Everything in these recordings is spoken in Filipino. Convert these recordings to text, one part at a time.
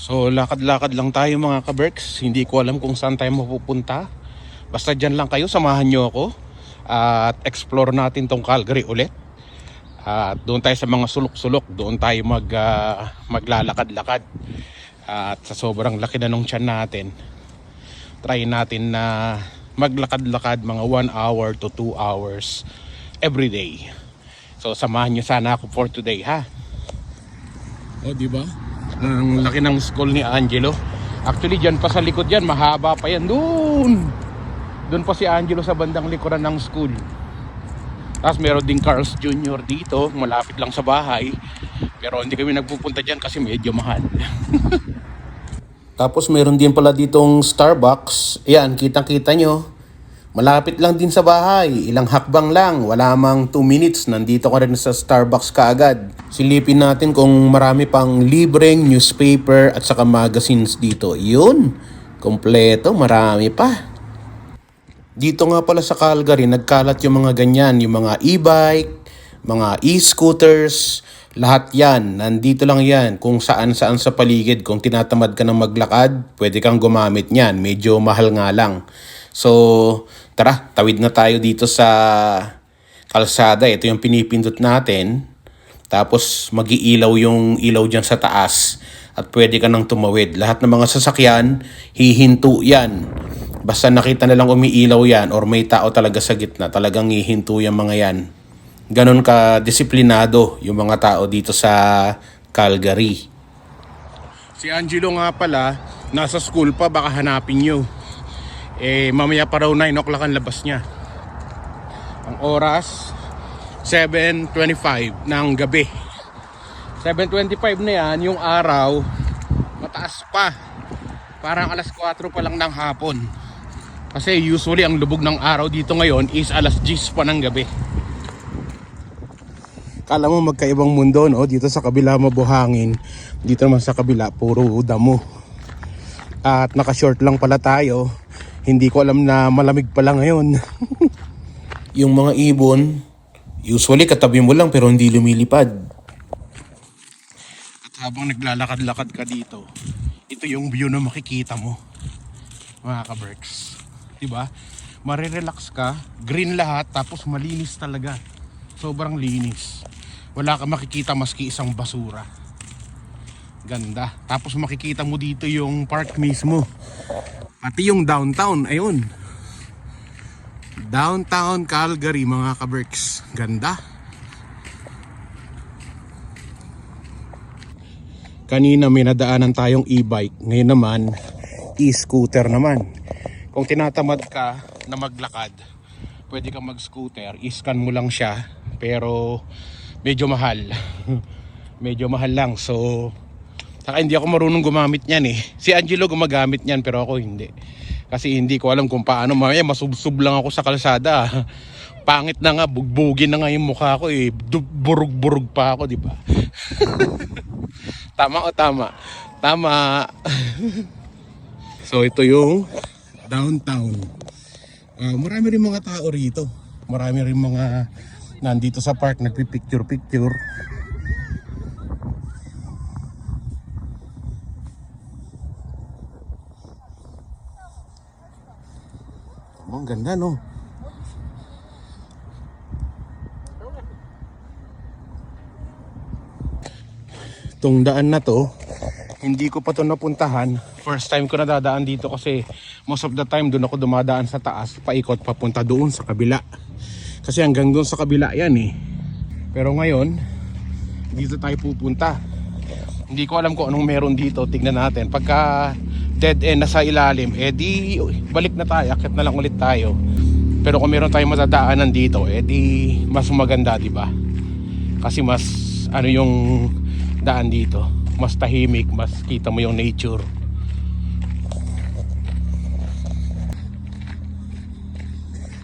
So lakad-lakad lang tayo mga kaberks. Hindi ko alam kung saan tayo mapupunta. Basta dyan lang kayo, samahan nyo ako. At explore natin tong Calgary ulit. At doon tayo sa mga sulok-sulok. Doon tayo mag, ah, maglalakad-lakad. At sa sobrang laki na nung tiyan natin, try natin na maglakad-lakad mga 1 hour to 2 hours every day. So samahan nyo sana ako for today ha. O di ba? Ang laki ng school ni Angelo. Actually diyan pa sa likod yan, mahaba pa yan doon. Doon pa si Angelo sa bandang likuran ng school. Tapos meron din Carl's Jr. dito, malapit lang sa bahay. Pero hindi kami nagpupunta dyan kasi medyo mahal. Tapos meron din pala ditong Starbucks. Ayan, kitang-kita nyo. Malapit lang din sa bahay. Ilang hakbang lang. Wala mang 2 minutes. Nandito ka rin sa Starbucks kaagad. Silipin natin kung marami pang libreng newspaper at saka magazines dito. Yun. Kompleto. Marami pa. Dito nga pala sa Calgary, nagkalat yung mga ganyan. Yung mga e-bike, mga e-scooters, lahat yan. Nandito lang yan kung saan-saan sa paligid. Kung tinatamad ka ng maglakad, pwede kang gumamit niyan. Medyo mahal nga lang. So, tara, tawid na tayo dito sa kalsada. Ito yung pinipindot natin. Tapos, magiilaw yung ilaw dyan sa taas. At pwede ka nang tumawid. Lahat ng mga sasakyan, hihinto yan. Basta nakita na lang umiilaw yan or may tao talaga sa gitna, talagang hihinto yung mga yan. Ganon ka disiplinado yung mga tao dito sa Calgary. Si Angelo nga pala, nasa school pa, baka hanapin nyo. Eh, mamaya pa raw 9 o'clock ang labas niya. Ang oras, 7.25 ng gabi. 7.25 na yan, yung araw, mataas pa. Parang alas 4 pa lang ng hapon. Kasi usually ang lubog ng araw dito ngayon is alas 10 pa ng gabi. Kala mo magkaibang mundo, no? Dito sa kabila mabuhangin. Dito naman sa kabila, puro damo. At naka-short lang pala tayo. Hindi ko alam na malamig pala ngayon. yung mga ibon, usually katabi mo lang pero hindi lumilipad. At habang naglalakad-lakad ka dito, ito yung view na makikita mo. Mga ka-berks. Diba? Marirelax ka, green lahat, tapos malinis talaga. Sobrang linis. Wala ka makikita maski isang basura. Ganda. Tapos makikita mo dito yung park mismo. Pati yung downtown, ayun. Downtown Calgary mga ka-berks. Ganda. Kanina may nadaanan tayong e-bike. Ngayon naman, e-scooter naman. Kung tinatamad ka na maglakad, pwede kang mag-scooter. I-scan mo lang siya. Pero medyo mahal. medyo mahal lang. So, saka hindi ako marunong gumamit niyan eh. Si Angelo gumagamit niyan pero ako hindi. Kasi hindi ko alam kung paano. Mamaya masubsob lang ako sa kalsada. Pangit na nga, bugbugin na nga yung mukha ko eh. Burug-burug pa ako, di ba? tama o tama? Tama. so ito yung downtown. Ah, marami rin mga tao rito. Marami rin mga nandito sa park nagpipicture-picture. Oh, ang ganda no. Itong daan na to, hindi ko pa to napuntahan. First time ko nadadaan dito kasi most of the time doon ako dumadaan sa taas, paikot papunta doon sa kabila. Kasi hanggang doon sa kabila yan eh. Pero ngayon, dito tayo pupunta. Hindi ko alam kung anong meron dito. Tignan natin. Pagka dead end na sa ilalim, eh di balik na tayo. Akit na lang ulit tayo. Pero kung meron tayong matadaanan dito, eh di mas maganda, di ba? Kasi mas ano yung daan dito. Mas tahimik, mas kita mo yung nature.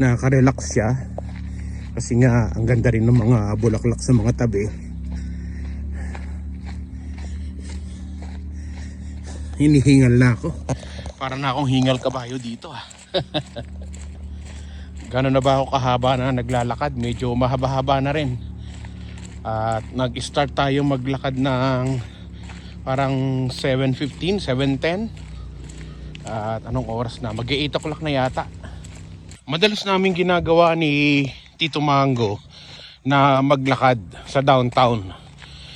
Nakaka-relax siya. Kasi nga, ang ganda rin ng mga bulaklak sa mga tabi. Hinihingal na ako. Para na akong hingal kabayo dito ah. Gano'n na ba ako kahaba na naglalakad? Medyo mahaba-haba na rin. At nag-start tayo maglakad ng Parang 7.15, 7.10. At anong oras na? Mag 8 o'clock na yata. Madalas namin ginagawa ni Tito Mango na maglakad sa downtown.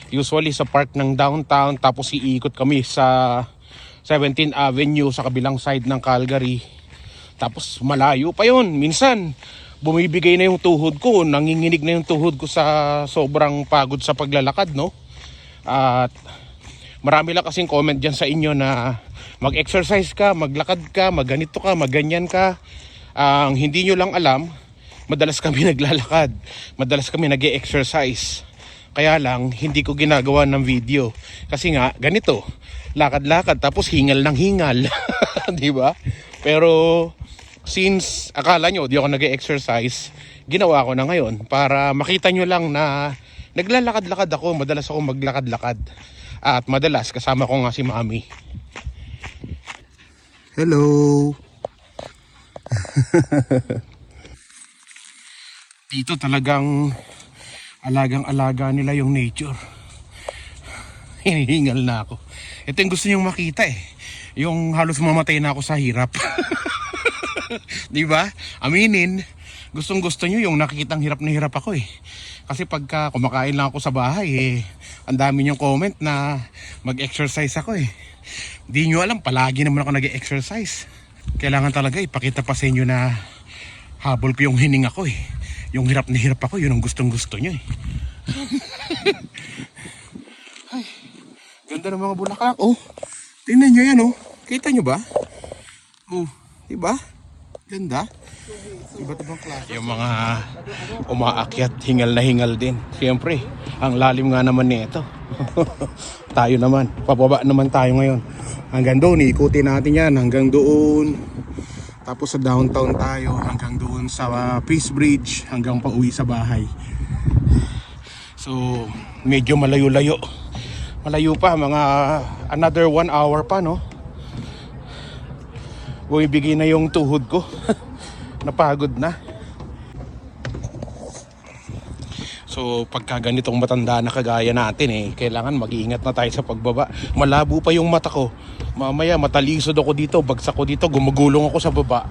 Usually sa park ng downtown tapos iikot kami sa 17th Avenue sa kabilang side ng Calgary. Tapos malayo pa yon. Minsan bumibigay na yung tuhod ko, nanginginig na yung tuhod ko sa sobrang pagod sa paglalakad, no? At marami lang kasing comment dyan sa inyo na mag-exercise ka, maglakad ka, magganito ka, magganyan ka. Ang hindi nyo lang alam, madalas kami naglalakad, madalas kami nag exercise Kaya lang, hindi ko ginagawa ng video. Kasi nga, ganito, lakad-lakad, tapos hingal ng hingal. di ba? Pero, since akala nyo, di ako nag exercise ginawa ko na ngayon para makita nyo lang na naglalakad-lakad ako, madalas ako maglakad-lakad. At madalas, kasama ko nga si Mami. Hello! Dito talagang alagang-alaga nila yung nature. Hinihingal na ako. Ito yung gusto niyong makita eh. Yung halos mamatay na ako sa hirap. Di ba? Aminin, gustong gusto niyo yung nakikitang hirap na hirap ako eh. Kasi pagka kumakain lang ako sa bahay eh, ang dami niyong comment na mag-exercise ako eh. Di nyo alam, palagi naman ako nag-exercise. Kailangan talaga ipakita pa sa inyo na habol ko yung hininga ko eh. Yung hirap na hirap ako, yun ang gustong gusto nyo eh. Ay, ganda ng mga bulaklak. Oh, tingnan nyo yan oh. Kita nyo ba? Oh, diba? Ganda. Iba't ibang klase. Yung mga umaakyat, hingal na hingal din. Siyempre, ang lalim nga naman nito. tayo naman, pababa naman tayo ngayon. Hanggang doon, ikutin natin yan. Hanggang doon. Tapos sa downtown tayo, hanggang doon sa uh, Peace Bridge, hanggang pauwi sa bahay. So, medyo malayo-layo. Malayo pa, mga another one hour pa, no? Bumibigay na yung tuhod ko. Napagod na. So pagka ganitong matanda na kagaya natin eh, kailangan mag-iingat na tayo sa pagbaba. Malabo pa yung mata ko. Mamaya matalisod ako dito, bagsak ko dito, gumugulong ako sa baba.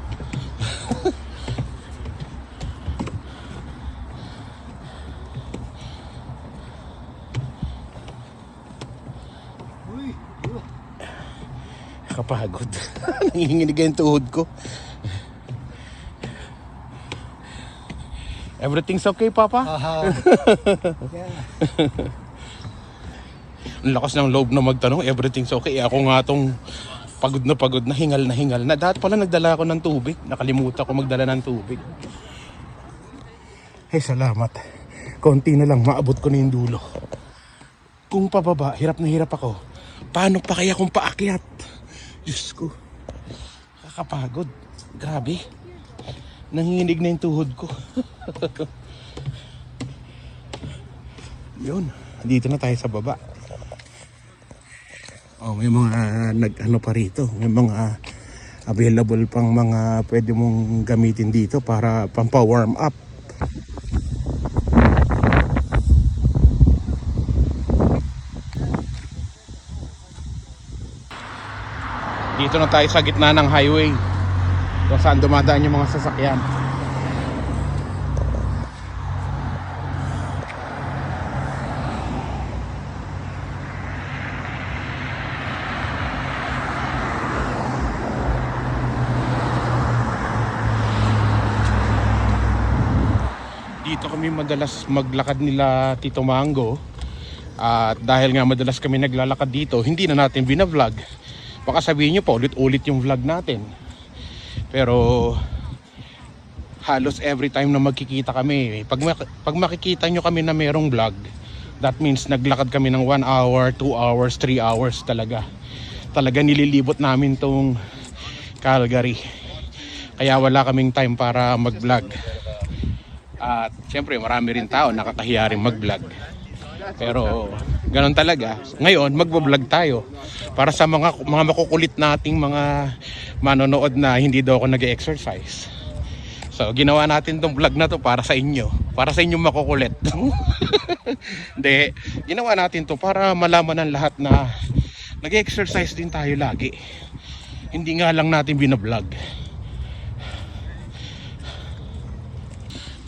Kapagod. Nanginginig yung tuhod ko. Everything's okay, Papa? Ang lakas ng loob na magtanong, everything's okay. Eh, Ako nga tong pagod na pagod na, hingal na hingal na. Dahil pala nagdala ako ng tubig. Nakalimutan ko magdala ng tubig. Hey, salamat. Konti na lang, maabot ko na yung dulo. Kung pababa, hirap na hirap ako. Paano pa kaya kung paakyat? Diyos ko. Kakapagod. Grabe. Nanginginig na yung tuhod ko. Yun. Dito na tayo sa baba. Oh, may mga nag ano pa rito. May mga available pang mga pwede mong gamitin dito para pampa-warm up. Dito na tayo sa gitna ng highway. Kung saan dumadaan yung mga sasakyan. Dito kami madalas maglakad nila Tito Mango. At dahil nga madalas kami naglalakad dito, hindi na natin binavlog. Baka sabihin nyo pa ulit-ulit yung vlog natin. Pero halos every time na magkikita kami, pag, pag makikita nyo kami na merong vlog, that means naglakad kami ng 1 hour, 2 hours, 3 hours talaga. Talaga nililibot namin tong Calgary. Kaya wala kaming time para mag-vlog. At syempre marami rin tao nakakahiya rin mag-vlog. Pero ganun talaga. Ngayon magbo-vlog tayo para sa mga mga makukulit nating mga manonood na hindi daw ako nag-exercise. So ginawa natin tong vlog na to para sa inyo, para sa inyong makukulit. Hindi, ginawa natin to para malaman ng lahat na Nag-exercise din tayo lagi. Hindi nga lang natin binablog.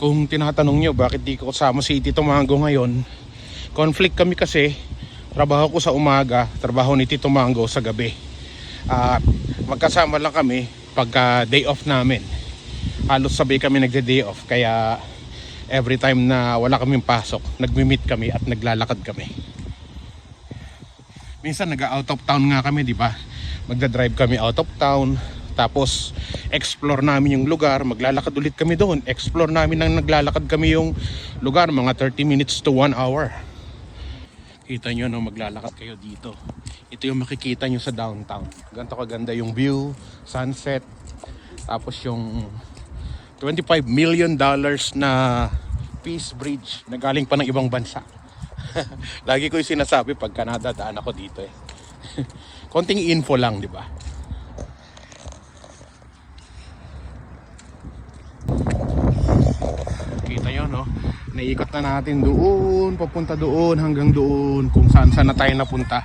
Kung tinatanong nyo bakit di ko kasama si Tito Mango ngayon, conflict kami kasi trabaho ko sa umaga, trabaho ni Tito Mango sa gabi. At magkasama lang kami pagka day off namin. Halos sabay kami nagde-day off kaya every time na wala kaming pasok, nagmi-meet kami at naglalakad kami. Minsan nag-out of town nga kami, di ba? Magda-drive kami out of town, tapos explore namin yung lugar, maglalakad ulit kami doon. Explore namin nang naglalakad kami yung lugar, mga 30 minutes to 1 hour. Kita nyo no, maglalakad kayo dito. Ito yung makikita nyo sa downtown. Ganto kaganda yung view, sunset, tapos yung 25 million dollars na Peace Bridge na galing pa ng ibang bansa. Lagi ko yung sinasabi pag Canada daan ako dito eh. Konting info lang, di ba? Kita nyo, no? Naiikot na natin doon, papunta doon, hanggang doon, kung saan saan na tayo napunta.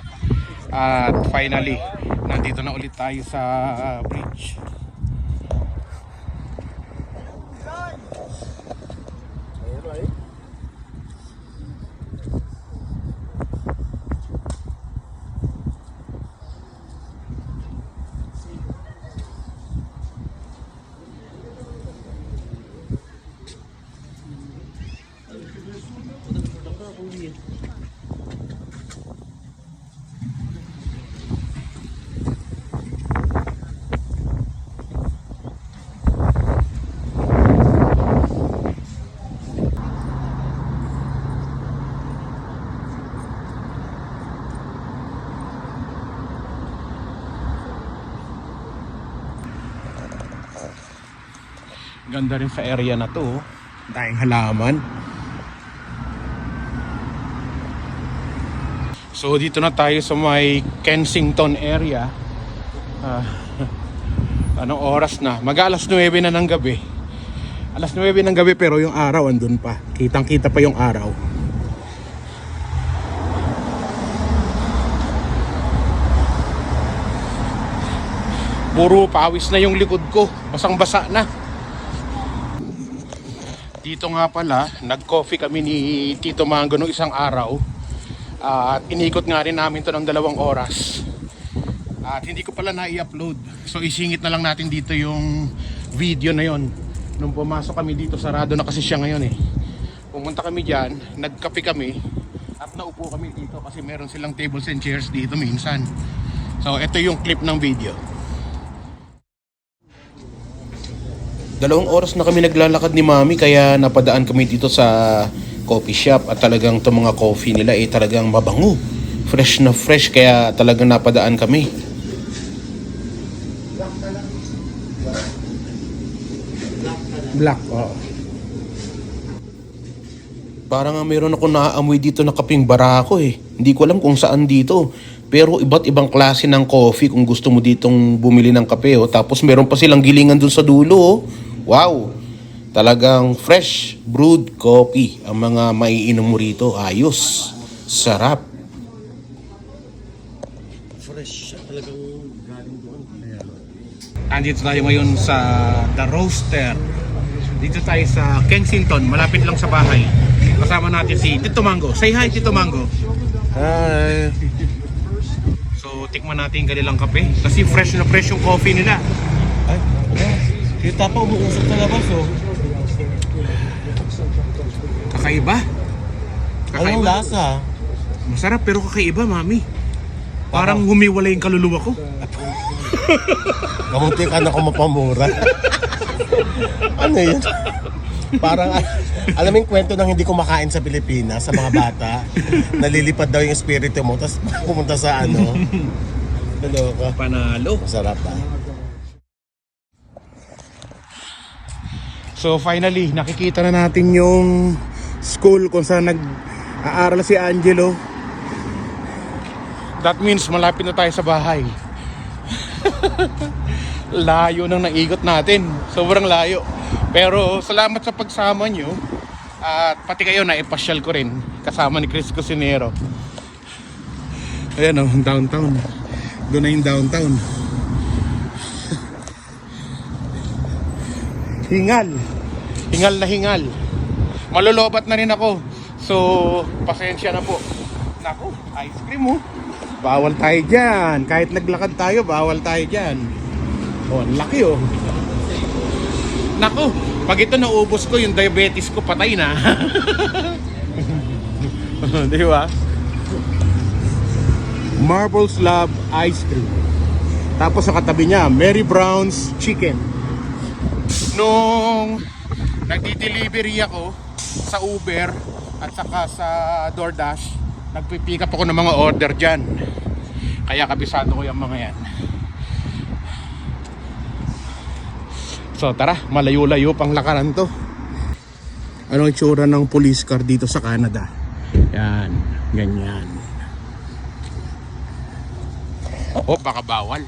At finally, nandito na ulit tayo sa bridge. Ganda rin sa area na to. oh. Daing halaman. So dito na tayo sa may Kensington area. Ah, anong oras na? Mag alas 9 na ng gabi. Alas 9 ng gabi pero yung araw andun pa. Kitang kita pa yung araw. Puro pawis na yung likod ko. Basang basa na. Dito nga pala, nag-coffee kami ni Tito Mango nung isang araw. At inikot nga rin namin to ng dalawang oras. At hindi ko pala na-i-upload. So isingit na lang natin dito yung video na yon. Nung pumasok kami dito, sarado na kasi siya ngayon eh. Pumunta kami dyan, nagkape kami. At naupo kami dito kasi meron silang tables and chairs dito minsan. So ito yung clip ng video. Dalawang oras na kami naglalakad ni Mami kaya napadaan kami dito sa coffee shop at talagang itong mga coffee nila eh talagang mabango. Fresh na fresh kaya talagang napadaan kami. Black, oo. Parang nga meron ako naaamoy dito na kaping barako eh. Hindi ko alam kung saan dito. Pero iba't ibang klase ng coffee kung gusto mo ditong bumili ng kape. Oh. Tapos meron pa silang gilingan dun sa dulo. Oh. Wow! Talagang fresh brewed coffee ang mga maiinom mo rito. Ayos. Sarap. fresh siya talagang galing doon. Andito tayo ngayon sa The Roaster. Dito tayo sa Kensington, malapit lang sa bahay. Kasama natin si Tito Mango. Say hi Tito Mango. Hi! So, tikman natin yung kanilang kape. Kasi fresh na fresh yung coffee nila. Ay, kita pa umuusok sa labas oh. Kakaiba. Anong lasa? Masarap pero kakaiba, mami. Parang humiwala yung kaluluwa ko. Kamunti ka na ko mapamura. ano yun? Parang, alam mo yung kwento ng hindi kumakain sa Pilipinas, sa mga bata, nalilipad daw yung espiritu mo, tapos pumunta sa ano, ano ka? Panalo. Masarap ah. So finally, nakikita na natin yung school kung saan nag-aaral si Angelo. That means malapit na tayo sa bahay. layo nang naigot natin. Sobrang layo. Pero salamat sa pagsama nyo. At pati kayo na ipasyal ko rin kasama ni Chris Cusinero. Ayan o, downtown. Doon na yung downtown. Hingal. Hingal na hingal. Malolobat na rin ako. So, pasensya na po. Naku, ice cream oh. Bawal tayo dyan. Kahit naglakad tayo, bawal tayo dyan. Oh, ang laki oh. Naku, pag ito naubos ko, yung diabetes ko patay na. Di ba? Marble Slab Ice Cream. Tapos sa katabi niya, Mary Brown's Chicken. Nung nagdi-delivery ako sa Uber at saka sa DoorDash, nagpipick up ako ng mga order dyan. Kaya kabisado ko yung mga yan. So tara, malayo-layo pang lakaran to. Anong itsura ng police car dito sa Canada? Yan, ganyan. Oh, baka bawal.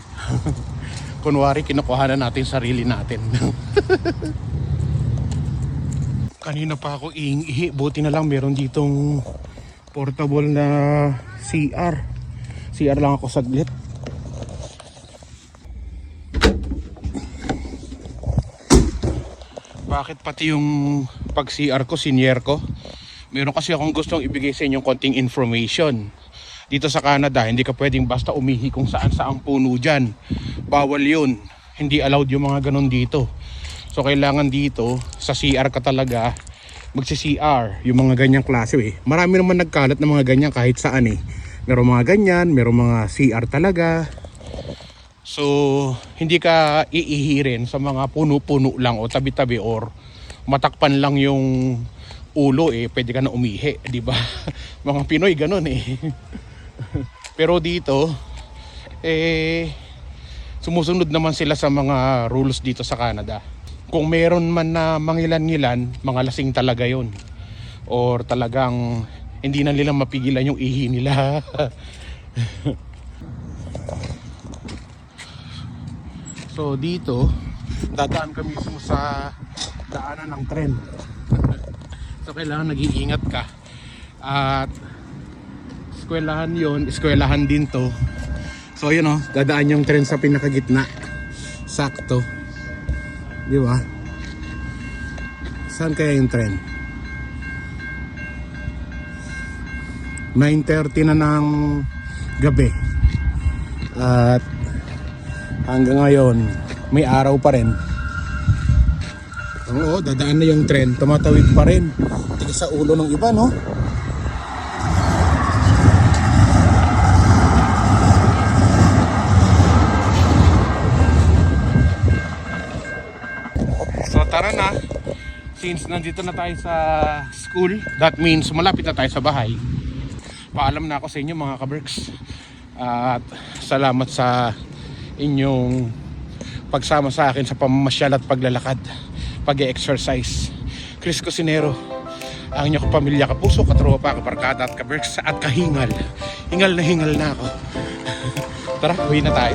Kunwari, kinukuha na natin sarili natin. Kanina pa ako iingi. Buti na lang meron ditong portable na CR. CR lang ako saglit. Bakit pati yung pag CR ko, senior ko? Meron kasi akong gustong ibigay sa inyong konting information. Dito sa Canada, hindi ka pwedeng basta umihi kung saan saan puno dyan. Bawal yun. Hindi allowed yung mga ganun dito. So kailangan dito, sa CR ka talaga, magsi-CR, yung mga ganyang klase eh. Marami naman nagkalat ng mga ganyan kahit saan eh. Meron mga ganyan, meron mga CR talaga. So, hindi ka iihirin sa mga puno-puno lang o tabi-tabi or matakpan lang yung ulo eh, pwede ka na umihi, di ba? mga Pinoy ganun eh. Pero dito, eh, sumusunod naman sila sa mga rules dito sa Canada. Kung meron man na mangilan-ngilan, mga lasing talaga yon Or talagang hindi na nila mapigilan yung ihi nila. so dito, dadaan kami mismo sa daanan ng tren. so kailangan nag-iingat ka. At eskwelahan yon eskwelahan din to. So yun oh, dadaan yung tren sa pinakagitna. Sakto. Di ba? Saan kaya yung tren? 9.30 na ng gabi. At hanggang ngayon, may araw pa rin. Oo, dadaan na yung tren. Tumatawid pa rin. Tingin sa ulo ng iba, no? Since nandito na tayo sa school, that means malapit na tayo sa bahay. Paalam na ako sa inyo mga kaberks. At salamat sa inyong pagsama sa akin sa pamamasyal at paglalakad, pag-exercise. Chris Cusinero, ang inyong pamilya, kapuso, katropa, kabarkada at kaberks at kahingal. Hingal na hingal na ako. Tara, uwi na tayo.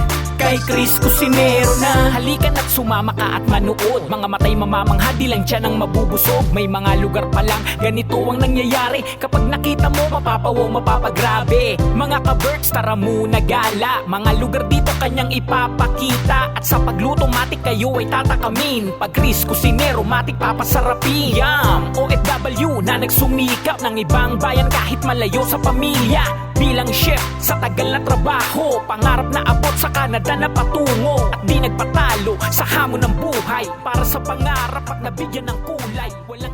Kay Chris Cusinero na. Halika na't sumama ka at manood. Mga matay mamamangha di lang dyan ang mabubusog. May mga lugar pa lang ganito ang nangyayari. Kapag nakita mo mapapawaw mapapagrabe. Mga ka-birds tara muna gala. Mga lugar dito kanyang ipapakita. At sa pagluto matik kayo ay tatakamin. Pag Chris Cusinero matik papasarapin. Yum! OFW na nagsumikap ng ibang bayan kahit malayo sa pamilya Bilang chef sa tagal na trabaho Pangarap na abot sa Canada na patungo. At di nagpatalo sa hamon ng buhay. Para sa pangarap at nabigyan ng kulay Walang